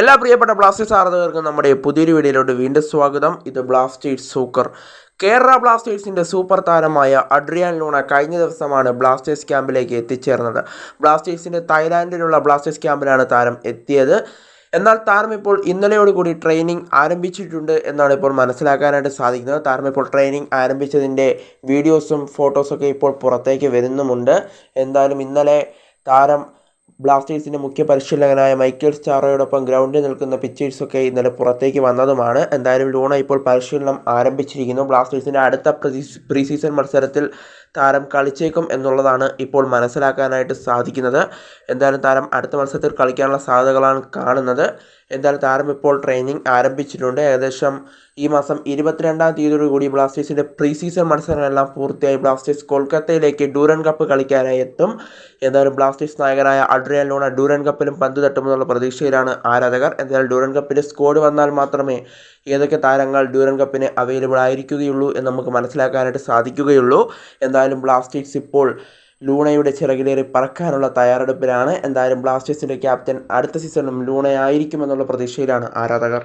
എല്ലാ പ്രിയപ്പെട്ട ബ്ലാസ്റ്റേഴ്സ് ആരാധകർക്കും നമ്മുടെ പുതിയൊരു വീഡിയോയിലോട്ട് വീണ്ടും സ്വാഗതം. ഇത് ബ്ലാസ്റ്റേഴ്സ് സൂക്കർ. കേരള ബ്ലാസ്റ്റേഴ്സിന്റെ സൂപ്പർ താരമായ അഡ്രിയാൻ ലൂണ കഴിഞ്ഞ ദിവസമാണ് ബ്ലാസ്റ്റേഴ്സ് ക്യാമ്പിലേക്ക് എത്തിച്ചേർന്നത്. ബ്ലാസ്റ്റേഴ്സിന്റെ തായ്ലാൻഡിലുള്ള ബ്ലാസ്റ്റേഴ്സ് ക്യാമ്പിലാണ് താരം എത്തിയത്. എന്നാൽ താരം ഇപ്പോൾ ഇന്നലെയോടുകൂടി ട്രെയിനിങ് ആരംഭിച്ചിട്ടുണ്ട് എന്നാണ് ഇപ്പോൾ മനസ്സിലാക്കാനായിട്ട് സാധിക്കുന്നത്. താരം ഇപ്പോൾ ട്രെയിനിങ് ആരംഭിച്ചതിന്റെ വീഡിയോസും ഫോട്ടോസൊക്കെ ഇപ്പോൾ പുറത്തേക്ക് വരുന്നുമുണ്ട്. എന്തായാലും ഇന്നലെ താരം ബ്ലാസ്റ്റേഴ്സിന്റെ മുഖ്യ പരിശീലകനായ മൈക്കിൾ സ്റ്റാറോയോടൊപ്പം ഗ്രൗണ്ടിൽ നിൽക്കുന്ന പിച്ചേഴ്സൊക്കെ ഇന്നലെ പുറത്തേക്ക് വന്നതുമാണ്. എന്തായാലും ലൂണ ഇപ്പോൾ പരിശീലനം ആരംഭിച്ചിരിക്കുന്നു. ബ്ലാസ്റ്റേഴ്സിന്റെ അടുത്ത പ്രീ സീസൺ മത്സരത്തിൽ താരം കളിച്ചേക്കും എന്നുള്ളതാണ് ഇപ്പോൾ മനസ്സിലാക്കാനായിട്ട് സാധിക്കുന്നത്. എന്തായാലും താരം അടുത്ത മത്സരത്തിൽ കളിക്കാനുള്ള സാധ്യതകളാണ് കാണുന്നത്. എന്തായാലും താരം ഇപ്പോൾ ട്രെയിനിങ് ആരംഭിച്ചിട്ടുണ്ട്. ഏകദേശം ഈ മാസം ഇരുപത്തിരണ്ടാം തീയതിയോടുകൂടി ബ്ലാസ്റ്റേഴ്സിന്റെ പ്രീ സീസൺ മത്സരങ്ങളെല്ലാം പൂർത്തിയായി. ബ്ലാസ്റ്റേഴ്സ് കൊൽക്കത്തയിലേക്ക് ഡൂരൻ കപ്പ് കളിക്കാനായി എത്തും. എന്തായാലും ബ്ലാസ്റ്റേഴ്സ് നായകനായ അഡ്രിയൻ ലോണ ഡൂരൻ കപ്പിലും പന്ത് തട്ടുമെന്നുള്ള പ്രതീക്ഷയിലാണ് ആരാധകർ. എന്നാൽ ഡൂരൻ കപ്പിന്റെ സ്കോഡ് വന്നാൽ മാത്രമേ ഏതൊക്കെ താരങ്ങൾ ഡ്യൂറൻ കപ്പിന് അവൈലബിൾ ആയിരിക്കുകയുള്ളൂ എന്ന് നമുക്ക് മനസ്സിലാക്കാനായിട്ട് സാധിക്കുകയുള്ളൂ. എന്തായാലും ബ്ലാസ്റ്റേഴ്സ് ഇപ്പോൾ ലൂണയുടെ ചിറകിലേറി പറക്കാനുള്ള തയ്യാറെടുപ്പിലാണ്. എന്തായാലും ബ്ലാസ്റ്റേഴ്സിന്റെ ക്യാപ്റ്റൻ അടുത്ത സീസണിലും ലൂണയായിരിക്കുമെന്നുള്ള പ്രതീക്ഷയിലാണ് ആരാധകർ.